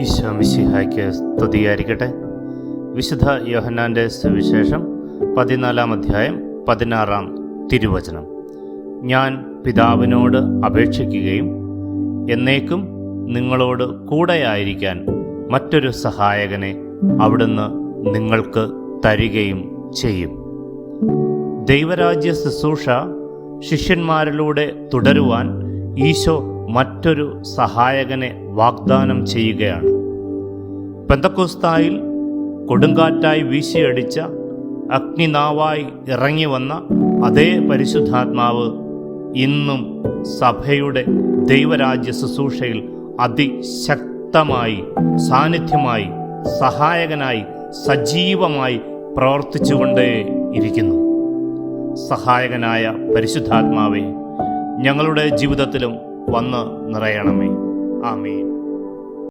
ഈശോ മിശിഹായ്ക്ക് സ്തുതിയായിരിക്കട്ടെ. വിശുദ്ധ യോഹന്നാന്റെ സുവിശേഷം പതിനാലാം അധ്യായം പതിനാറാം തിരുവചനം. ഞാൻ പിതാവിനോട് അപേക്ഷിക്കുകയും എന്നേക്കും നിങ്ങളോട് കൂടെയായിരിക്കാൻ മറ്റൊരു സഹായകനെ അവിടുന്ന് നിങ്ങൾക്ക് തരികയും ചെയ്യും. ദൈവരാജ്യ ശുശ്രൂഷ ശിഷ്യന്മാരിലൂടെ തുടരുവാൻ ഈശോ മറ്റൊരു സഹായകനെ വാഗ്ദാനം ചെയ്യുകയാണ്. പെന്തക്കോസ്തായിൽ കൊടുങ്കാറ്റായി വീശിയടിച്ച അഗ്നിനാവായി ഇറങ്ങി വന്ന അതേ പരിശുദ്ധാത്മാവ് ഇന്നും സഭയുടെ ദൈവരാജ്യ ശുശ്രൂഷയിൽ അതിശക്തമായി സാന്നിധ്യമായി സഹായകനായി സജീവമായി പ്രവർത്തിച്ചുകൊണ്ടേ ഇരിക്കുന്നു. സഹായകനായ പരിശുദ്ധാത്മാവെ ഞങ്ങളുടെ ജീവിതത്തിലും വന്ന് നിറയണമേ. ആമീൻ.